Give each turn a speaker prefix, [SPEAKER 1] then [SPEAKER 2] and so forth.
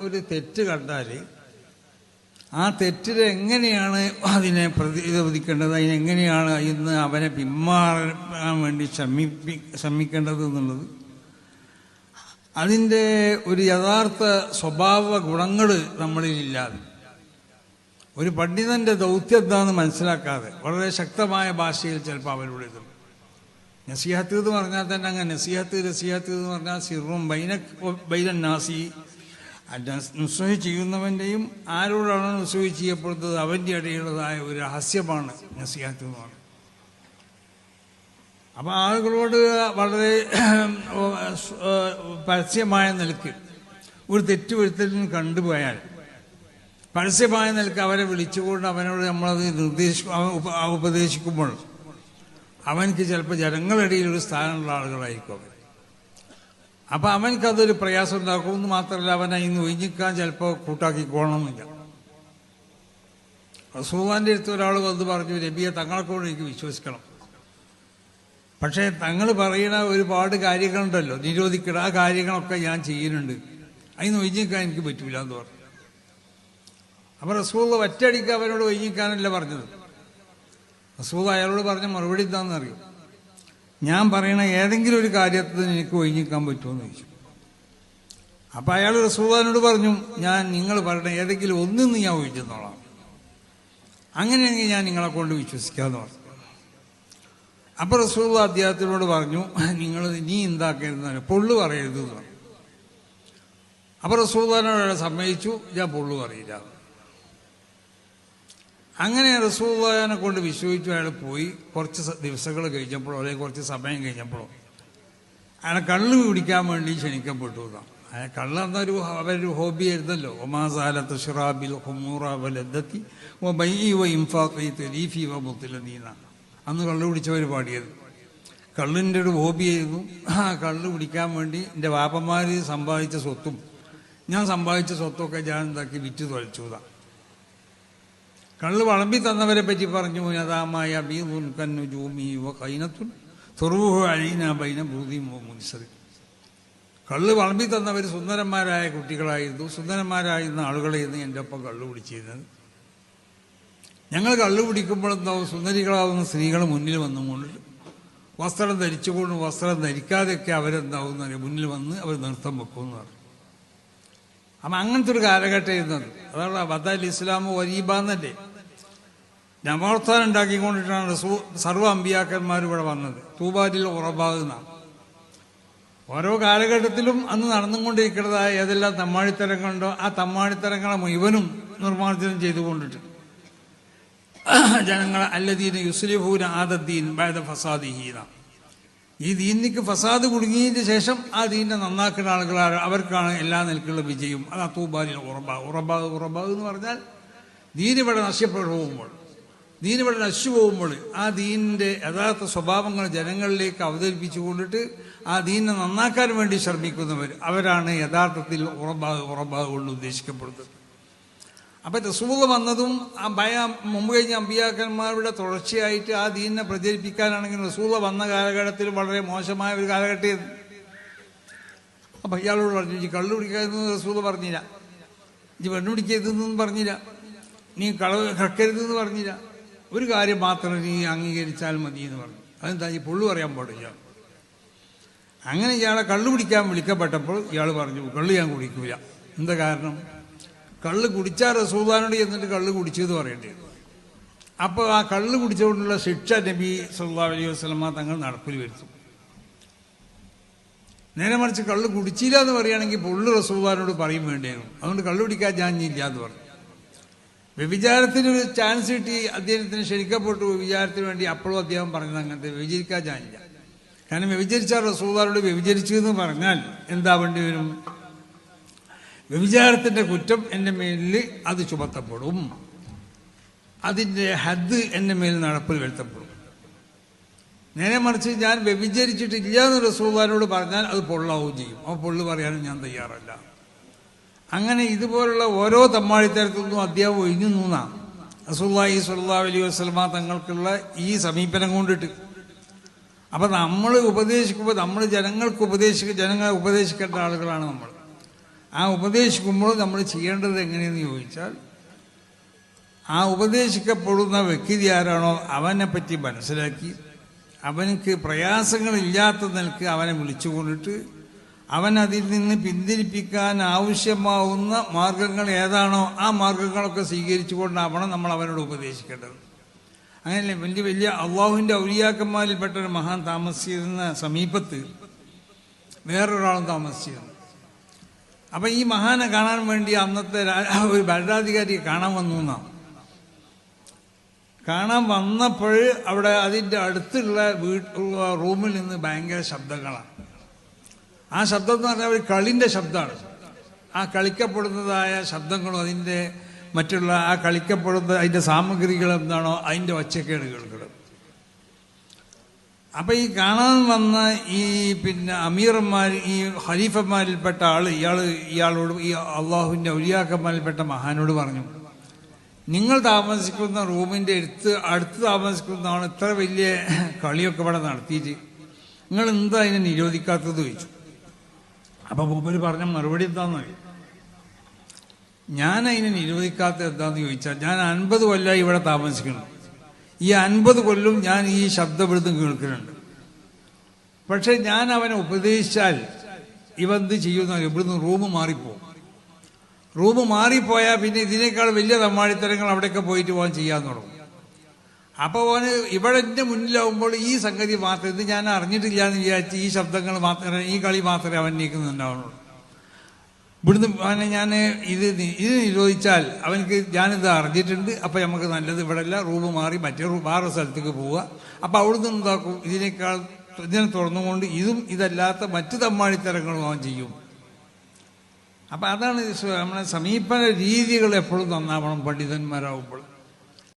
[SPEAKER 1] ഒരു തെറ്റ് കണ്ടാൽ ആ തെറ്റിൽ എങ്ങനെയാണ് അതിനെ പ്രതിരോധിക്കേണ്ടത് അതിനെങ്ങനെയാണ് ഇന്ന് അവനെ പിന്മാറാൻ വേണ്ടി ശ്രമിപ്പി ശ്രമിക്കേണ്ടത് എന്നുള്ളത്? അതിന്റെ ഒരു യഥാർത്ഥ സ്വഭാവ ഗുണങ്ങൾ നമ്മളിലില്ലാതെ. ഒരു പണ്ഡിതന്റെ ദൗത്യം എന്താണെന്ന് മനസ്സിലാക്കാതെ വളരെ ശക്തമായ ഭാഷയിൽ ചിലപ്പോൾ അവരോട് ഇത് നസീഹത്ത് എന്ന് പറഞ്ഞാൽ തന്നെ അങ്ങനെ നസീഹത്ത് നസീഹത്ത് എന്ന് പറഞ്ഞാൽ സിറും ബൈന ബൈനൻ നാസി നുസ്വഹി ചെയ്യുന്നവന്റെയും ആരോടാണ് നുസ്രഹ ചെയ്യപ്പെടുന്നത് അവന്റെ ഇടയിലുള്ളതായ ഒരു രഹസ്യമാണ് നസിഹത്ത് എന്ന് പറയുന്നത് അപ്പം ആളുകളോട് വളരെ പരസ്യമായ നിലയ്ക്ക് ഒരു തെറ്റ് വരുത്തലിന് കണ്ടുപോയാൽ പരസ്യമായ നിലയ്ക്ക് അവരെ വിളിച്ചുകൊണ്ട് അവനോട് നമ്മളത് നിർദ്ദേശിക്കും അവൻ ഉപ- ഉപദേശിക്കുമ്പോൾ അവനക്ക് ചിലപ്പോൾ ജനങ്ങളിടയിൽ ഒരു സ്ഥാനമുള്ള ആളുകളായിരിക്കും അവർ അപ്പം അവനക്കതൊരു പ്രയാസം ഉണ്ടാക്കും എന്ന് മാത്രമല്ല അവനെ അതിന് ഒഴിഞ്ഞിക്കാൻ ചിലപ്പോൾ കൂട്ടാക്കിക്കോളണമെന്നില്ല റസൂവാന്റെ അടുത്ത് ഒരാൾ വന്ന് പറഞ്ഞു രബിയെ തങ്ങളെ കൊണ്ട് എനിക്ക് വിശ്വസിക്കണം. പക്ഷേ തങ്ങൾ പറയുന്ന ഒരുപാട് കാര്യങ്ങളുണ്ടല്ലോ. നിരോധിക്കണം ആ കാര്യങ്ങളൊക്കെ ഞാൻ ചെയ്യുന്നുണ്ട്. അതിന് ഒഴിഞ്ഞിക്കാൻ എനിക്ക് പറ്റൂല എന്ന് പറഞ്ഞു. അപ്പൊ റസൂൾ ഒറ്റയടിക്ക് അവനോട് ഒഴിഞ്ഞിക്കാനല്ല പറഞ്ഞത്. റസൂൾ അയാളോട് പറഞ്ഞ മറുപടി എന്താണെന്ന് അറിയും ഞാൻ പറയണ ഏതെങ്കിലും ഒരു കാര്യത്തിൽ എനിക്ക് ഒഴിഞ്ഞിക്കാൻ പറ്റുമെന്ന് ചോദിച്ചു. അപ്പൊ അയാൾ റസൂദാനോട് പറഞ്ഞു ഞാൻ നിങ്ങൾ പറയണ ഏതെങ്കിലും ഒന്നിന്ന് ഞാൻ ഒഴിച്ചെന്നോളാം അങ്ങനെയെങ്കിൽ ഞാൻ നിങ്ങളെ കൊണ്ട് വിശ്വസിക്കാമെന്ന് പറഞ്ഞു. അപ്പൊ റസൂള്ള അദ്ദേഹത്തിനോട് പറഞ്ഞു നിങ്ങൾ നീ എന്താക്കരുതെന്ന് പൊള്ളു പറയരുത് എന്ന് പറഞ്ഞു. അപ്പൊ റസൂദാനോട് സമ്മതിച്ചു ഞാൻ പൊള്ളു പറയില്ല. അങ്ങനെ റസൂള്ളനെ കൊണ്ട് വിശ്വസിച്ചു അയാൾ പോയി. കുറച്ച് ദിവസങ്ങൾ കഴിഞ്ഞപ്പോഴോ അല്ലെങ്കിൽ കുറച്ച് സമയം കഴിഞ്ഞപ്പോഴോ അയാളെ കള്ള് പിടിക്കാൻ വേണ്ടി ക്ഷണിക്കപ്പെട്ടു എന്നാണ് അയാൾ കള്ള് എന്നൊരു അവരൊരു ഹോബി ആയിരുന്നല്ലോ. ഒമാസാലത്ത് ഷിറാബിൽ ഹുമൂറ വലദ്ദത്തി ഓ ബൈ വ ഇംഫാഖി തെലീഫി വ അന്ന് കള്ള് പിടിച്ചവർ പാടിയത്. കള്ളിന്റെ ഒരു ഹോബിയായിരുന്നു ആ കള്ള് പിടിക്കാൻ വേണ്ടി എന്റെ വാപ്പന്മാർ സമ്പാദിച്ച സ്വത്തും ഞാൻ സമ്പാദിച്ച സ്വത്തൊക്കെ ഞാൻ എന്താക്കി വിറ്റ് തൊലച്ചു ഇതാ കള്ള് വളമ്പി തന്നവരെ പറ്റി പറഞ്ഞു യഥാമായ ബീദുൻ ജൂമി വ കൈനത്തുൻ അഴീന ബൈന ഭൂതിയും മുൻസറി. കള്ള് വളമ്പി തന്നവർ സുന്ദരന്മാരായ കുട്ടികളായിരുന്നു സുന്ദരന്മാരായിരുന്ന ആളുകളായിരുന്നു എന്റെ ഒപ്പം കള്ള് കുടിച്ചിരുന്നത് ഞങ്ങൾ കള്ളു കുടിക്കുമ്പോഴെന്താവും സുന്ദരികളാവുന്ന സ്ത്രീകൾ മുന്നിൽ വന്നുകൊണ്ട് വസ്ത്രം ധരിച്ചുകൊണ്ട് വസ്ത്രം ധരിക്കാതെയൊക്കെ അവരെന്താവുന്ന മുന്നിൽ വന്ന് അവർ നൃത്തം വെക്കുമെന്ന് പറഞ്ഞു. അപ്പം അങ്ങനത്തെ ഒരു കാലഘട്ടം ഇരുന്നത് അതാണ് ബദൽ ഇസ്ലാം വരീബ എന്നല്ലേ? നവോത്ഥാനം ഉണ്ടാക്കിക്കൊണ്ടിട്ടാണ് സർവ അമ്പിയാക്കന്മാർ ഇവിടെ വന്നത്. തൂബാരിൽ ഉറബാകുന്നതാണ് ഓരോ കാലഘട്ടത്തിലും അന്ന് നടന്നുകൊണ്ടിരിക്കുന്നതായ ഏതെല്ലാം തമ്മാടിത്തരങ്ങളുണ്ടോ ആ തമ്മാടിത്തരങ്ങളെ മുഴുവനും നിർമ്മാർജനം ചെയ്തുകൊണ്ടിട്ട്. ജനങ്ങളെ അല്ലദീന യുസ്ലിഫൂന ആദദ്ദീൻ ബൈദ ഫസാദിഹീന ഈ ദീനിക്ക് ഫസാദ് കുടുങ്ങിയതിന് ശേഷം ആ ദീനെ നന്നാക്കുന്ന ആളുകളാണ് അവർക്കാണ് എല്ലാ നിലക്കുള്ള വിജയം. അത് അത്തൂബാലി ഉറബ. ഉറബ ഉറബ എന്ന് പറഞ്ഞാൽ ദീനിവിടെ നശിപ്പെട്ടു പോകുമ്പോൾ ദീനിവിടെ നശിച്ചു പോകുമ്പോൾ ആ ദീനിന്റെ യഥാർത്ഥ സ്വഭാവങ്ങൾ ജനങ്ങളിലേക്ക് അവതരിപ്പിച്ചു കൊണ്ടിട്ട് ആ ദീനെ നന്നാക്കാൻ വേണ്ടി ശ്രമിക്കുന്നവർ അവരാണ് യഥാർത്ഥത്തിൽ ഉറബ ഉറബ കൊണ്ട് ഉദ്ദേശിക്കപ്പെടുന്നത്. അപ്പൊ റസൂൾ വന്നതും ഭയ മുമ്പ് കഴിഞ്ഞ അമ്പിയാക്കന്മാരുടെ തുടർച്ചയായിട്ട് ആ ദീനിനെ പ്രചരിപ്പിക്കാനാണെങ്കിൽ റസൂൾ വന്ന കാലഘട്ടത്തിൽ വളരെ മോശമായ ഒരു കാലഘട്ടമായിരുന്നു. അപ്പം ഇയാളോട് പറഞ്ഞു ഈ കള്ളു പിടിക്കരുതെന്ന് റസൂൾ പറഞ്ഞില്ല. ഈ പെണ്ണു പിടിക്കരുതെന്നും പറഞ്ഞില്ല. നീ കളവ് കക്കരുതെന്ന് പറഞ്ഞില്ല. ഒരു കാര്യം മാത്രം നീ അംഗീകരിച്ചാൽ മതി എന്ന് പറഞ്ഞു. അതെന്താ ഈ പുള്ളു പറയാൻ പാടില്ല അങ്ങനെ ഇയാളെ കള്ളു പിടിക്കാൻ വിളിക്കപ്പെട്ടപ്പോൾ ഇയാൾ പറഞ്ഞു കള്ളു ഞാൻ കുടിക്കൂല. എന്താ കാരണം? കള്ള് കുടിച്ചാൽ റസൂദാനോട് ചെന്നിട്ട് കള്ള് കുടിച്ചത് പറയേണ്ടി വരും. അപ്പോൾ ആ കള്ള് കുടിച്ചുകൊണ്ടുള്ള ശിക്ഷ നബി സല്ലാ അലൈഹി വസ്ലമ തങ്ങൾ നടപ്പിൽ വരുത്തും. നേരെ മറിച്ച് കള്ള് കുടിച്ചില്ല എന്ന് പറയുകയാണെങ്കിൽ പുള്ളു റസൂദാനോട് പറയും വേണ്ടിയായിരുന്നു അതുകൊണ്ട് കള്ളു കുടിക്കാൻ ഞാൻ ഇല്ല എന്ന് പറഞ്ഞു വ്യഭിചാരത്തിന് ഒരു ചാൻസ് കിട്ടി അദ്ദേഹത്തിന് ക്ഷണിക്കപ്പെട്ടു. വ്യഭിചാരത്തിന് വേണ്ടി അപ്പോഴും അദ്ദേഹം പറഞ്ഞത് അങ്ങനത്തെ വ്യഭിചരിക്കാൻ ഞാനില്ല കാരണം വ്യഭിചരിച്ചാൽ റസൂദാനോട് വ്യഭിചരിച്ചു എന്ന് പറഞ്ഞാൽ എന്താ വേണ്ടി വരും? വ്യഭിചാരത്തിന്റെ കുറ്റം എന്റെ മേലിൽ അത് ചുമത്തപ്പെടും. അതിന്റെ ഹദ് എന്റെ മേൽ നടപ്പിൽ വരുത്തപ്പെടും. നേരെ മറിച്ച് ഞാൻ വ്യഭിചരിച്ചിട്ടില്ല എന്ന് റസൂദാനോട് പറഞ്ഞാൽ അത് പൊള്ളാവും ചെയ്യും. അപ്പോൾ പൊള്ളു പറയാനും ഞാൻ തയ്യാറല്ല. അങ്ങനെ ഇതുപോലുള്ള ഓരോ തമ്മാടിത്തരത്തിൽ നിന്നും അദ്ദേഹം ഒഴിഞ്ഞു നിന്നാണ് റസൂല്ലാഹി സ്വല്ലാ അലൈഹി വസ്ലമ തങ്ങൾക്കുള്ള ഈ സമീപനം കൊണ്ടിട്ട്. അപ്പം നമ്മൾ ഉപദേശിക്കുമ്പോൾ നമ്മൾ ജനങ്ങൾക്ക് ഉപദേശിക്കുക ജനങ്ങളെ ഉപദേശിക്കേണ്ട ആളുകളാണ് നമ്മൾ ആ ഉപദേശിക്കുമ്പോൾ നമ്മൾ ചെയ്യേണ്ടത് എങ്ങനെയെന്ന് ചോദിച്ചാൽ ആ ഉപദേശിക്കപ്പെടുന്ന വ്യക്തി ആരാണോ അവനെ പറ്റി മനസ്സിലാക്കി അവനക്ക് പ്രയാസങ്ങളില്ലാത്ത നിലയ്ക്ക് അവനെ വിളിച്ചുകൊണ്ടിട്ട് അവൻ അതിൽ നിന്ന് പിന്തിരിപ്പിക്കാൻ ആവശ്യമാവുന്ന മാർഗങ്ങൾ ഏതാണോ ആ മാർഗങ്ങളൊക്കെ സ്വീകരിച്ചുകൊണ്ടാവണം നമ്മൾ അവനോട് ഉപദേശിക്കേണ്ടത്. അങ്ങനെയല്ലേ? വലിയ വലിയ അള്ളാഹുവിന്റെ ഔലിയാക്കന്മാരിൽപ്പെട്ട ഒരു മഹാൻ താമസിച്ചിരുന്ന സമീപത്ത് വേറൊരാളും താമസിച്ചിരുന്നു. അപ്പം ഈ മഹാനെ കാണാൻ വേണ്ടി അന്നത്തെ ഒരു ഭരണാധികാരിയെ കാണാൻ വന്നു എന്നാണ് കാണാൻ വന്നപ്പോൾ അവിടെ അതിന്റെ അടുത്തുള്ള വീട്ടിലുള്ള റൂമിൽ നിന്ന് ഭയങ്കര ശബ്ദങ്ങളാണ് ആ ശബ്ദം എന്ന് പറഞ്ഞാൽ ഒരു കളിന്റെ ശബ്ദമാണ്. ആ കളിക്കപ്പെടുന്നതായ ശബ്ദങ്ങളും അതിന്റെ മറ്റുള്ള ആ കളിക്കപ്പെടുന്ന അതിന്റെ സാമഗ്രികൾ എന്താണോ അതിന്റെ ഒച്ചക്കേട് കേൾക്കുന്നത് അപ്പം ഈ കാണാൻ വന്ന ഈ പിന്നെ അമീറന്മാർ ഈ ഖലീഫന്മാരിൽപ്പെട്ട ആൾ ഇയാൾ ഇയാളോട് ഈ അള്ളാഹുവിന്റെ ഔലിയാക്കന്മാരിൽപ്പെട്ട മഹാനോട് പറഞ്ഞു നിങ്ങൾ താമസിക്കുന്ന റൂമിന്റെ അടുത്ത് അടുത്ത് താമസിക്കുന്നതാണ് ഇത്ര വലിയ കളിയൊക്കെ ഇവിടെ നടത്തിയിട്ട്. നിങ്ങൾ എന്താ അതിനെ നിരോധിക്കാത്തത്? ചോദിച്ചു. അപ്പൊ മൂപ്പര് പറഞ്ഞ മറുപടി എന്താണെന്ന് അറിയാം? ഞാൻ അതിനെ നിരോധിക്കാത്തത് എന്താന്ന് ചോദിച്ചാൽ ഞാൻ അൻപത് കൊല്ലമായി ഇവിടെ താമസിക്കുന്നു. ഈ അൻപത് കൊല്ലും ഞാൻ ഈ ശബ്ദവിടുന്ന് കേൾക്കുന്നുണ്ട്. പക്ഷെ ഞാൻ അവനെ ഉപദേശിച്ചാൽ ഇവ എന്ത് ചെയ്യുന്ന ഇവിടുന്ന് റൂം മാറിപ്പോകും റൂം മാറിപ്പോയാൽ പിന്നെ ഇതിനേക്കാൾ വലിയ തമ്മാടിത്തരങ്ങൾ അവിടെയൊക്കെ പോയിട്ട് പോകാൻ ചെയ്യാൻ തുടങ്ങും. അപ്പോൾ അവന് ഇവിടെ എന്റെ മുന്നിലാവുമ്പോൾ ഈ സംഗതി മാത്രം ഇത് ഞാൻ അറിഞ്ഞിട്ടില്ല എന്ന് വിചാരിച്ച് ഈ ശബ്ദങ്ങൾ മാത്രമേ ഈ കളി മാത്രമേ അവൻ നീക്കുന്നുണ്ടാവുള്ളൂ. ഇവിടുന്ന് ഞാൻ ഇത് ഇത് നിരോധിച്ചാൽ അവനക്ക് ഞാനിത് അറിഞ്ഞിട്ടുണ്ട്. അപ്പം നമുക്ക് നല്ലത് ഇവിടെ അല്ല റൂം മാറി മറ്റേ റൂ വേറെ സ്ഥലത്തേക്ക് പോവുക. അപ്പം അവിടുന്ന് എന്താക്കും? ഇതിനേക്കാൾ ഇതിനെ തുറന്നുകൊണ്ട് ഇതും ഇതല്ലാത്ത മറ്റ് തമ്മാടിത്തരങ്ങളും അവൻ ചെയ്യും. അപ്പം അതാണ് നമ്മളെ സമീപന രീതികൾ എപ്പോഴും നന്നാവണം പണ്ഡിതന്മാരാകുമ്പോൾ